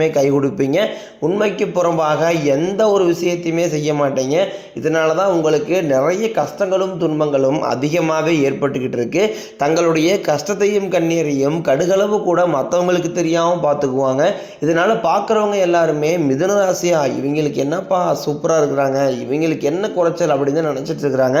என்னைக்குமே கை கொடுப்பீங்க. உண்மைக்கு புறம்பாக எந்த ஒரு விஷயத்தையுமே செய்ய மாட்டீங்க. இதனால தான் உங்களுக்கு நிறைய கஷ்டங்களும் துன்பங்களும் அதிகமாகவே ஏற்பட்டுக்கிட்டு இருக்கு. தங்களுடைய கஷ்டத்தையும் கண்ணீரையும் கடுகளவு கூட மற்றவங்களுக்கு தெரியாமல் பார்த்துக்குவாங்க இதனால் பார்க்குறவங்க எல்லாருமே மிதுனராசியாக இவங்களுக்கு என்னப்பா சூப்பராக இருக்கிறாங்க. இவங்களுக்கு என்ன குறைச்சல் அப்படின்னு தான் நினச்சிட்டு இருக்கிறாங்க.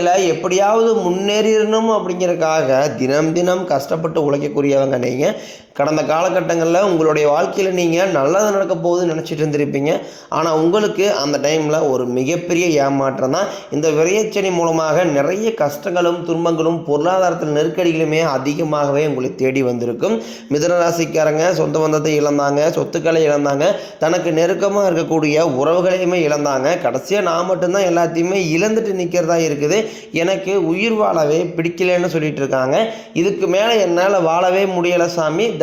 வாழ்க்கையில் எப்படியாவது முன்னேறிடணும் அப்படிங்கிறதுக்காக தினம் தினம் கஷ்டப்பட்டு உழைக்கக்கூடியவங்க நீங்கள் கடந்த காலகட்டங்களில் உங்களுடைய வாழ்க்கையில் நீங்கள் நல்லது நடக்க போகுதுன்னு நினச்சிட்டு இருந்திருப்பீங்க. ஆனால் உங்களுக்கு அந்த டைமில் ஒரு மிகப்பெரிய ஏமாற்றம் தான். இந்த விரையச்சனி மூலமாக நிறைய கஷ்டங்களும் துன்பங்களும் பொருளாதாரத்தில் நெருக்கடிகளுமே அதிகமாகவே உங்களை தேடி வந்திருக்கும். மிதனராசிக்காரங்க சொந்த பந்தத்தை இழந்தாங்க சொத்துக்களை இழந்தாங்க தனக்கு நெருக்கமாக இருக்கக்கூடிய உறவுகளையுமே இழந்தாங்க. கடைசியாக நான் மட்டும்தான் எல்லாத்தையுமே இழந்துட்டு நிற்கிறதா இருக்குது. எனக்கு உயிர் வாழவே பிடிக்கலன்னு சொல்லிட்டு இருக்காங்க. இதுக்கு மேலே என்னால் வாழவே முடியலை சாமி.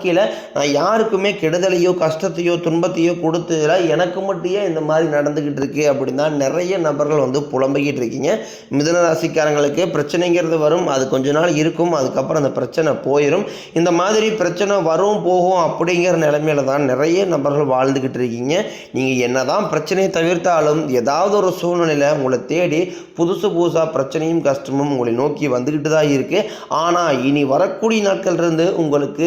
வாழ்க்கையில் நான் யாருக்குமே கெடுதலையோ கஷ்டத்தையோ துன்பத்தையோ கொடுத்ததில் எனக்கு மட்டும் ஏன் இந்த மாதிரி நடந்துக்கிட்டு இருக்கு அப்படின்னா நிறைய நபர்கள் வந்து புலம்பிக்கிட்டு இருக்கீங்க. மிதுன ராசிக்காரங்களுக்கு பிரச்சனைங்கிறது வரும். அது கொஞ்ச நாள் இருக்கும். அதுக்கப்புறம் அந்த பிரச்சனை போயிடும் இந்த மாதிரி பிரச்சனை வரும் போகும் அப்படிங்கிற நிலைமையில தான் நிறைய நபர்கள் வாழ்ந்துக்கிட்டு இருக்கீங்க. நீங்கள் என்னதான் பிரச்சனையை தவிர்த்தாலும் ஏதாவது ஒரு சூழ்நிலையில் உங்களை தேடி புதுசு புதுசாக பிரச்சனையும் கஷ்டமும் உங்களை நோக்கி வந்துக்கிட்டு தான் இருக்குது ஆனால் இனி வரக்கூடிய நாட்கள் இருந்து உங்களுக்கு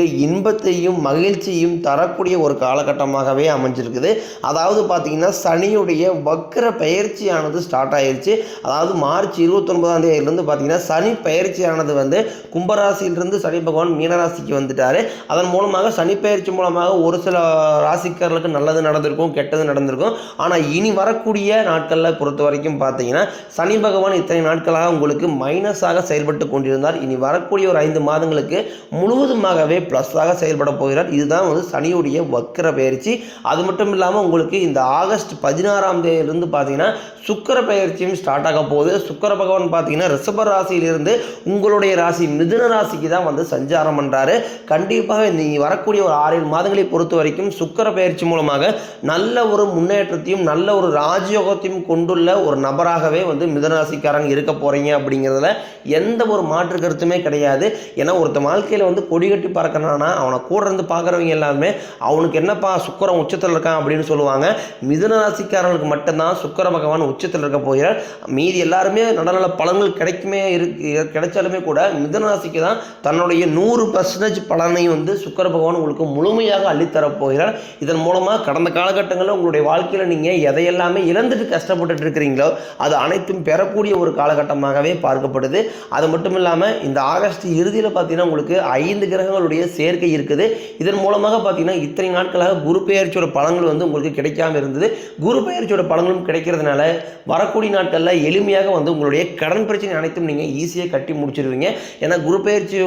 இன்பத்தையும் மகிழ்ச்சியும் தரக்கூடிய ஒரு காலகட்டமாகவே அமைஞ்சிருக்குது. அதாவது பார்த்தீங்கன்னா சனியுடைய வக்கர பயிற்சியானது ஸ்டார்ட் ஆயிருச்சு. அதாவது மார்ச் இருபத்தொன்பதாம் தேதியிலிருந்து பார்த்தீங்கன்னா சனி பயிற்சியானது வந்து கும்பராசியிலிருந்து சனி பகவான் மீனராசிக்கு வந்துட்டார். அதன் மூலமாக சனி பயிற்சி மூலமாக ஒரு சில ராசிக்காரர்களுக்கு நல்லது நடந்திருக்கும் கெட்டது நடந்திருக்கும். ஆனால் இனி வரக்கூடிய நாட்களில் பொறுத்த வரைக்கும் பார்த்தீங்கன்னா சனி பகவான் இத்தனை நாட்களாக உங்களுக்கு மைனஸாக செயல்பட்டு கொண்டிருந்தார். இனி வரக்கூடிய ஒரு ஐந்து மாதங்களுக்கு முழுவதுமாகவே ப்ளஸ்ஸாக செயல்பட போகிறார். இதுதான் வந்து சனியுடைய வக்கர பயிற்சி. அது மட்டும் இல்லாமல் உங்களுக்கு இந்த ஆகஸ்ட் பதினாறாம் தேதியிலிருந்து பார்த்தீங்கன்னா சுக்கர பயிற்சியும் ஸ்டார்ட் ஆக போகுது. சுக்கர பகவான் பார்த்தீங்கன்னா ரிஷப ராசியிலிருந்து உங்களுடைய ராசி மிதுன ராசிக்கு தான் வந்து சஞ்சாரம் பண்ணுறாரு கண்டிப்பாக நீ வரக்கூடிய ஒரு ஆறு மாதங்களை பொறுத்த வரைக்கும் சுக்கர பயிற்சி மூலமாக நல்ல ஒரு முன்னேற்றத்தையும் நல்ல ஒரு ராஜயோகத்தையும் கொண்டுள்ள ஒரு நபராகவே வந்து மிதனராசிக்காரங்க இருக்க போகிறீங்க அப்படிங்கிறதுல எந்த ஒரு மாற்று கருத்துமே கிடையாது. ஏன்னா ஒருத்த வாழ்க்கையில் வந்து கொடி கட்டி பறக்கணும்னா அவன் கூட இருந்து பார்க்குறவங்க எல்லாமே அவனுக்கு என்னப்பா சுக்கரம் உச்சத்தில் இருக்கான் அப்படின்னு சொல்லுவாங்க. மிதுன ராசிக்காரர்களுக்கு மட்டும்தான் சுக்கர பகவான் உச்சத்தில் இருக்க போகிறார். மீதி எல்லாருமே நல்ல நல்ல பலன்கள் கிடைக்குமே இருக்கு கிடைச்சாலுமே கூட மிதுன ராசிக்கு தான் தன்னுடைய நூறு பர்சன்டேஜ் பலனை வந்து சுக்கர பகவான் உங்களுக்கு முழுமையாக அள்ளித்தரப் போகிறார். இதன் மூலமாக கடந்த காலகட்டங்களில் உங்களுடைய வாழ்க்கையில் நீங்கள் எதையெல்லாமே இழந்துட்டு கஷ்டப்பட்டுட்டு இருக்கிறீங்களோ அது அனைத்தும் பெறக்கூடிய ஒரு காலகட்டமாகவே பார்க்கப்படுது. அது மட்டும் இல்லாமல் இந்த ஆகஸ்ட் இறுதியில் பார்த்தீங்கன்னா உங்களுக்கு ஐந்து கிரகங்களுடைய சேர்க்கை இருக்குது இருக்குது. இதன் மூலமாக பார்த்தீங்கன்னா இத்தனை நாட்களாக குரு பெயர்ச்சியோட பலன்கள் வந்து உங்களுக்கு கிடைக்காம இருந்தது. குரு பெயர்ச்சியோட பலன்களும் கிடைக்கிறதுனால வரக்கூடிய நாட்களில் எளிமையாக வந்து உங்களுடைய கடன் பிரச்சனை அனைத்தும் நீங்கள் ஈஸியாக கட்டி முடிச்சிருவீங்க. ஏன்னா குரு பெயர்ச்சி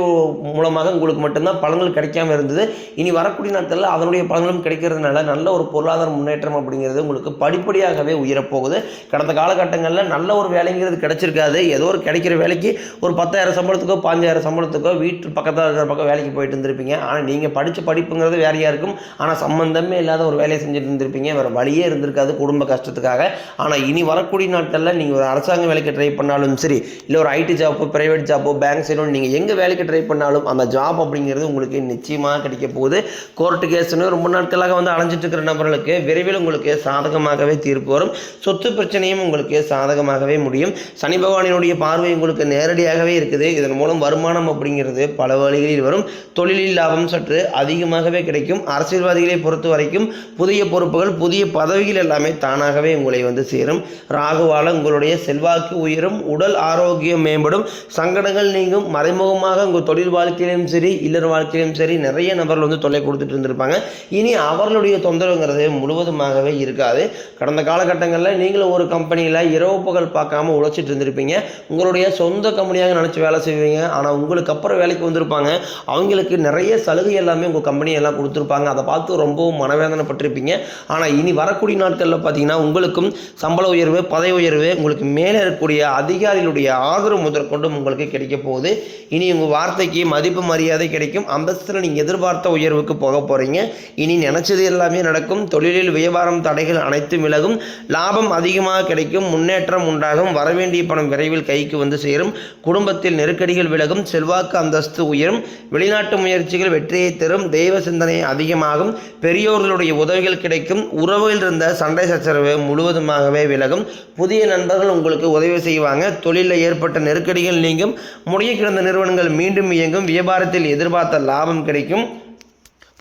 மூலமாக உங்களுக்கு மட்டும்தான் பலன்கள் கிடைக்காம இருந்தது. இனி வரக்கூடிய நாட்களில் அதனுடைய பலன்களும் கிடைக்கிறதுனால நல்ல ஒரு பொருளாதார முன்னேற்றம் அப்படிங்கிறது உங்களுக்கு படிப்படியாகவே உயரப்போகுது. கடந்த காலகட்டங்களில் நல்ல ஒரு வேலைங்கிறது கிடைச்சிருக்காது. ஏதோ ஒரு கிடைக்கிற வேலைக்கு ஒரு பத்தாயிரம் சம்பளத்துக்கோ பாஞ்சாயிரம் சம்பளத்துக்கோ வீட்டு பக்கத்தில் இருக்கிற பக்கம் வேலைக்கு போயிட்டு இருந்திருப்பீங்க. ஆனால் நீங்கள் படித்த படிப்புங்கிறது வேறையாக இருக்கும். ஆனால் சம்மந்தமே இல்லாத ஒரு வேலையை செஞ்சுட்டு இருந்திருப்பீங்க. வேறு வழியே இருந்திருக்காது குடும்ப கஷ்டத்துக்காக. ஆனால் இனி வரக்கூடிய நாட்களில் நீங்கள் ஒரு அரசாங்க வேலைக்கு ட்ரை பண்ணாலும் சரி இல்லை ஒரு ஐடி ஜாப்போ ப்ரைவேட் ஜாப்போ பேங்க் சைடோ நீங்கள் எங்கே வேலைக்கு ட்ரை பண்ணாலும் அந்த ஜாப் அப்படிங்கிறது உங்களுக்கு நிச்சயமாக கிடைக்க போகுது. கோர்ட்டு கேஸ்னு ரொம்ப நாட்களாக வந்து அலைஞ்சிட்டு இருக்கிற நபர்களுக்கு விரைவில் உங்களுக்கு சாதகமாகவே தீர்ப்பு வரும். சொத்து பிரச்சனையும் உங்களுக்கு சாதகமாகவே முடியும். சனி பகவானினுடைய பார்வை உங்களுக்கு நேரடியாகவே இருக்குது. இதன் மூலம் வருமானம் அப்படிங்கிறது பல வழிகளில் வரும். தொழிலில் லாபம் சற்று அதிகமாகவே கிடைக்கும். அரசியல்வாதிகளை பொறுத்த வரைக்கும் புதிய பொறுப்புகள் புதிய பதவிகள் எல்லாமே தானாகவே உங்களை வந்து சேரும். ராகுவால உங்களுடைய செல்வாக்கு உயரும் உடல் ஆரோக்கியம் மேம்படும் சங்கடங்கள் நீங்கும். மறைமுகமாக உங்கள் தொழில் வாழ்க்கையிலும் சரி இல்லற வாழ்க்கையிலும் சரி நிறைய நபர்கள் வந்து தொல்லை கொடுத்துட்டு இருந்திருப்பாங்க. இனி அவர்களுடைய தொந்தரவுங்கிறது முழுவதுமாகவே இருக்காது. கடந்த காலகட்டங்களில் நீங்களும் ஒரு கம்பெனியில் இரவு பகல் பார்க்காம உழைச்சிட்டு இருந்திருப்பீங்க. உங்களுடைய சொந்த கம்பெனியாக நினச்சி வேலை செய்வீங்க. ஆனால் உங்களுக்கு அப்புறம் வேலைக்கு வந்திருப்பாங்க. அவங்களுக்கு நிறைய சலுகை சலுகை எல்லாமே உங்கள் கம்பெனி எல்லாம் கொடுத்துருப்பாங்க. அதை பார்த்து ரொம்பவும் மனவேதனைப்பட்டிருப்பீங்க. ஆனால் இனி வரக்கூடிய நாட்களில் பார்த்தீங்கன்னா உங்களுக்கும் சம்பள உயர்வு பதவி உயர்வு உங்களுக்கு மேலே இருக்கக்கூடிய அதிகாரிகளுடைய ஆதரவு முதற்கொண்டும் உங்களுக்கு கிடைக்க போகுது. இனி உங்கள் வார்த்தைக்கு மதிப்பு மரியாதை கிடைக்கும். அந்தஸ்தில் நீங்கள் எதிர்பார்த்த உயர்வுக்கு போக போகிறீங்க இனி நினச்சது எல்லாமே நடக்கும். தொழிலில் வியாபாரம் தடைகள் அனைத்தும் விலகும். லாபம் அதிகமாக கிடைக்கும். முன்னேற்றம் உண்டாகும். வரவேண்டிய பணம் விரைவில் கைக்கு வந்து சேரும். குடும்பத்தில் நெருக்கடிகள் விலகும். செல்வாக்கு அந்தஸ்து உயரும். வெளிநாட்டு முயற்சிகள் வெற்றி வெற்றியை தரும் தெய்வ சிந்தனை அதிகமாகும். பெரியோர்களுடைய உதவிகள் கிடைக்கும். உறவில் இருந்த சண்டை சச்சரவு முழுவதுமாகவே விலகும். புதிய நண்பர்கள் உங்களுக்கு உதவி செய்வாங்க. தொழிலில் ஏற்பட்ட நெருக்கடிகள் நீங்கும். முடிய கிடந்த நிறுவனங்கள் மீண்டும் இயங்கும். வியாபாரத்தில் எதிர்பார்த்த லாபம் கிடைக்கும்.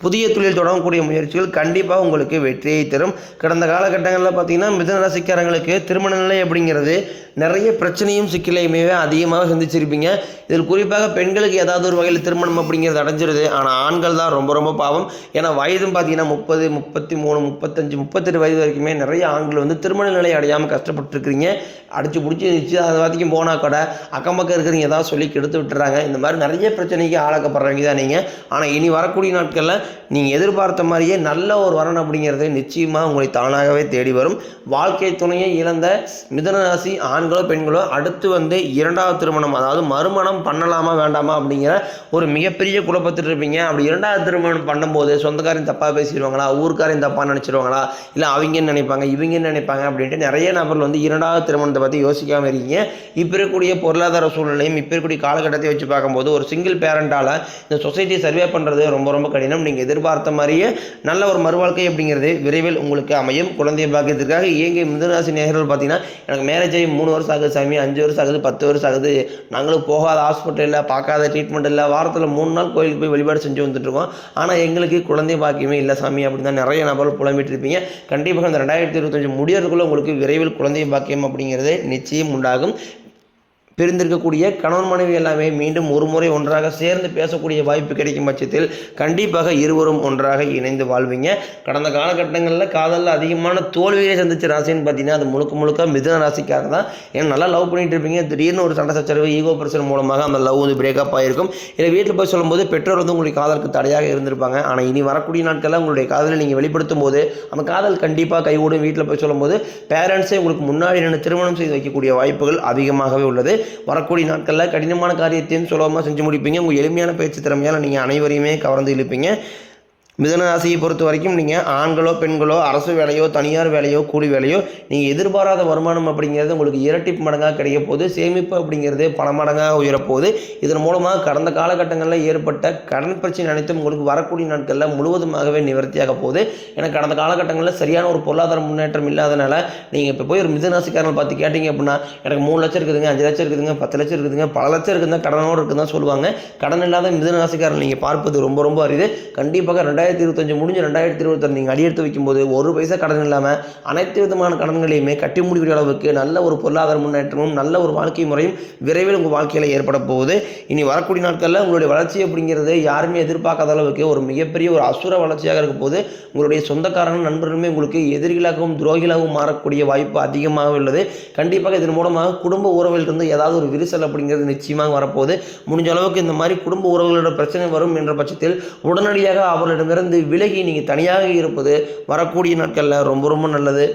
புதிய தொழில் தொடங்கக்கூடிய முயற்சிகள் கண்டிப்பாக உங்களுக்கு வெற்றியை தரும். கடந்த காலகட்டங்களில் பார்த்தீங்கன்னா மிதன ராசிக்காரங்களுக்கு திருமண நிலை அப்படிங்கிறது நிறைய பிரச்சனையும் சிக்கலையுமே அதிகமாக சந்திச்சிருப்பீங்க. இதில் குறிப்பாக பெண்களுக்கு ஏதாவது ஒரு வகையில் திருமணம் அப்படிங்கிறது அடைஞ்சிருது. ஆனால் ஆண்கள் தான் ரொம்ப ரொம்ப பாவம். ஏன்னா வயதும் பார்த்தீங்கன்னா முப்பது முப்பத்தி மூணு முப்பத்தஞ்சு முப்பத்தெட்டு வயது வரைக்குமே நிறைய ஆண்கள் வந்து திருமண நிலை அடையாமல் கஷ்டப்பட்டுருக்கிறீங்க. அடிச்சு பிடிச்சி நிச்சயம் வரைக்கும் போனால் கூட அக்கம் பக்கம் இருக்கிறவங்க ஏதாவது சொல்லி கெடுத்து விட்டுறாங்க. இந்த மாதிரி நிறைய பிரச்சனைக்கு ஆளாக்கப்படுறவங்க தான் நீங்கள் ஆனால் இனி வரக்கூடிய நாட்களில் நீங்கள் எதிர்பார்த்த மாதிரியே நல்ல ஒரு வரன் அப்படிங்கிறது நிச்சயமாக உங்களை தானாகவே தேடி வரும். வாழ்க்கை துணையை இழந்த மிதனராசி ஆண்களோ பெண்களோ அடுத்து வந்து இரண்டாவது திருமணம் அதாவது மறுமணம் பண்ணலாமா வேண்டாமா அப்படிங்கிற ஒரு மிகப்பெரிய குழப்பத்தில் இருப்பீங்க. அப்படி இரண்டாவது திருமணம் பண்ணும்போது சொந்தக்காரையும் தப்பாக பேசிடுவாங்களா ஊருக்காரையும் தப்பாக நினச்சிடுவாங்களா இல்லை அவங்க என்ன நினைப்பாங்க இவங்க என்ன நினைப்பாங்க அப்படின்ட்டு நிறைய நபர்கள் வந்து இரண்டாவது திருமணத்தை பற்றி யோசிக்காமல் இருக்கீங்க. இப்போ இருக்கக்கூடிய பொருளாதார சூழ்நிலையும் இப்போ இருக்கக்கூடிய காலகட்டத்தை வச்சு பார்க்கும்போது ஒரு சிங்கிள் பேரண்டால் இந்த சொசைட்டியை சர்வே பண்ணுறது ரொம்ப ரொம்ப கடினம். நீங்கள் எதிர்பார்த்த மாதிரியே நல்ல ஒரு மறுவாழ்க்கை அப்படிங்கிறது விரைவில் உங்களுக்கு அமையும். குழந்தை பாக்கியத்திற்காக இயங்கிய மிதனராசி நேர்கள் பார்த்தீங்கன்னா எனக்கு மேரேஜ் ஆகி மூணு வருஷம் ஆகுது சாமி அஞ்சு வருஷம் ஆகுது பத்து வருஷம் ஆகுது. நாங்களும் போகாத ஹாஸ்பிட்டல் இல்லை பார்க்காத ட்ரீட்மெண்ட் இல்லை. வாரத்தில் மூணு நாள் கோயிலுக்கு போய் வழிபாடு செஞ்சு வந்துட்டுருக்கோம் ஆனால் எங்களுக்கு குழந்தை பாக்கியமே இல்லை சாமி அப்படின்னு தான் நிறைய நபர்கள் புலம்பிட்டு இருப்பீங்க. கண்டிப்பாக இந்த ரெண்டாயிரத்தி இருபத்தஞ்சு முடியறதுக்குள்ளே உங்களுக்கு விரைவில் குழந்தை பாக்கியம் அப்படிங்கிறது நிச்சயம் உண்டாகும். பிரிந்திருக்கக்கூடிய கணவன் மனைவி எல்லாமே மீண்டும் ஒரு முறை ஒன்றாக சேர்ந்து பேசக்கூடிய வாய்ப்பு கிடைக்கும் பட்சத்தில் கண்டிப்பாக இருவரும் ஒன்றாக இணைந்து வாழ்வீங்க. கடந்த காலகட்டங்களில் காதலில் அதிகமான தோல்வியை சந்திச்ச ராசின்னு பார்த்தீங்கன்னா அது முழுக்க முழுக்க மிதுன ராசிக்காக தான். ஏன்னா நல்லா லவ் பண்ணிட்டு இருப்பீங்க. திடீர்னு ஒரு சண்டை சச்சரவு ஈகோ பிரச்சனை மூலமாக அந்த லவ் வந்து பிரேக்கப் ஆகிருக்கும் இல்லை வீட்டில் போய் சொல்லும்போது பெற்றோர் வந்து உங்களுடைய காதலுக்கு தடையாக இருந்திருப்பாங்க. ஆனால் இனி வரக்கூடிய நாட்களில் உங்களுடைய காதலை நீங்கள் வெளிப்படுத்தும் போது அந்த காதல் கண்டிப்பாக கைகூடும். வீட்டில் போய் சொல்லும்போது பேரண்ட்ஸே உங்களுக்கு முன்னாடி நின்று திருமணம் செய்து வைக்கக்கூடிய வாய்ப்புகள் அதிகமாகவே உள்ளது. வரக்கூடிய நாட்களில் கடினமான காரியத்தையும் சுலபமாக செஞ்சு முடிப்பீங்க. உங்கள் எளிமையான பேச்சு திறமையால் நீங்கள் அனைவரையுமே கவர்ந்து இழுப்பீங்க. மிதனராசியை பொறுத்த வரைக்கும் நீங்கள் ஆண்களோ பெண்களோ அரசு வேலையோ தனியார் வேலையோ கூலி வேலையோ நீங்கள் எதிர்பாராத வருமானம் அப்படிங்கிறது உங்களுக்கு இரட்டிப்பு மடங்காக கிடைக்க போகுது. சேமிப்பு அப்படிங்கிறது பல மடங்காக உயரப்போகுது. இதன் மூலமாக கடந்த காலகட்டங்களில் ஏற்பட்ட கடன் பிரச்சனை அனைத்தும் உங்களுக்கு வரக்கூடிய நாட்களில் முழுவதுமாகவே நிவர்த்தியாக போகுது. ஏன்னா கடந்த காலகட்டங்களில் சரியான ஒரு பொருளாதார முன்னேற்றம் இல்லாதனால நீங்கள் இப்போ போய் ஒரு மிதனராசிக்காரர்கள் பார்த்து கேட்டிங்க அப்படின்னா எனக்கு மூணு லட்சம் இருக்குதுங்க அஞ்சு லட்சம் இருக்குதுங்க பத்து லட்சம் இருக்குதுங்க பல லட்சம் இருக்குதுங்க கடனோடு இருக்குதுன்னு சொல்லுவாங்க. கடன் இல்லாத மிதனராசிக்காரர்கள் நீங்கள் பார்ப்பது ரொம்ப ரொம்ப அரிது. கண்டிப்பாக ரெண்டாயிரத்தி இருபத்தஞ்சு முடிஞ்சு ரெண்டாயிரத்தி இருபத்தாறு நீங்கள் அடியெடுத்து வைக்கும்போது ஒரு பைசா கடன் இல்லாமல் அனைத்து விதமான கடன்களையுமே கட்டி முடிக்கூடிய அளவுக்கு நல்ல ஒரு பொருளாதார முன்னேற்றமும் நல்ல ஒரு வாழ்க்கை முறையும் விரைவில் உங்கள் வாழ்க்கையில் ஏற்பட போகுது. இனி வரக்கூடிய நாட்களில் உங்களுடைய வளர்ச்சி அப்படிங்கிறது யாருமே எதிர்பார்க்காத அளவுக்கு ஒரு மிகப்பெரிய ஒரு அசுர வளர்ச்சியாக இருக்கும் போது உங்களுடைய சொந்தக்காரனும் நண்பர்களுமே உங்களுக்கு எதிரிகளாகவும் துரோகிகளாகவும் மாறக்கூடிய வாய்ப்பு அதிகமாக உள்ளது. கண்டிப்பாக இதன் மூலமாக குடும்ப உறவிலிருந்து ஏதாவது ஒரு விரிசல் அப்படிங்கிறது நிச்சயமாக வரப்போகுது. முடிஞ்ச அளவுக்கு இந்த மாதிரி குடும்ப உறவுகளோட பிரச்சனை வரும் என்ற பட்சத்தில் உடனடியாக இருந்து விலகி நீங்கள் தனியாக இருப்பது வரக்கூடிய நாட்களில் ரொம்ப ரொம்ப நல்லது.